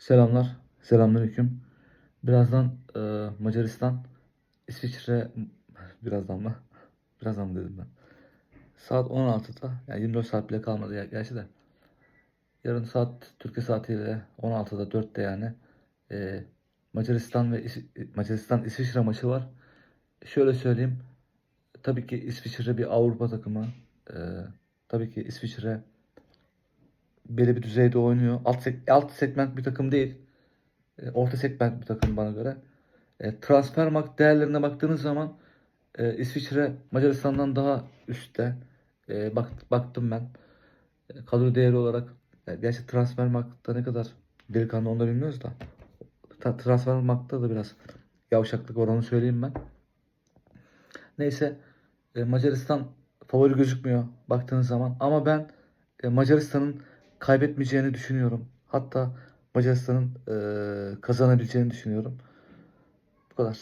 Selamlar, selamünaleyküm. Birazdan e, Macaristan, İsviçre, birazdan mı? Birazdan mı dedim ben. Saat 16'da, yani 24 saat bile kalmadı ya, gerçi de. Yarın saat, Türkiye saatiyle 16'da, 4'te yani. e, Macaristan ve İs- Macaristan İsviçre maçı var. Şöyle söyleyeyim. Tabii ki İsviçre bir Avrupa takımı. E, tabii ki İsviçre belli bir düzeyde oynuyor. Alt, alt segment bir takım değil. E, orta segment bir takım bana göre. E, Transfermarkt değerlerine baktığınız zaman e, İsviçre Macaristan'dan daha üstte. E, bak, baktım ben. E, kadro değeri olarak e, gerçi Transfermarkt'ta ne kadar delikanlı onu da bilmiyoruz da. Ta, Transfermarkt'ta da biraz yavşaklık var onu söyleyeyim ben. Neyse Macaristan favori gözükmüyor baktığınız zaman ama ben Macaristan'ın kaybetmeyeceğini düşünüyorum. Hatta Macaristan'ın e, kazanabileceğini düşünüyorum. Bu kadar.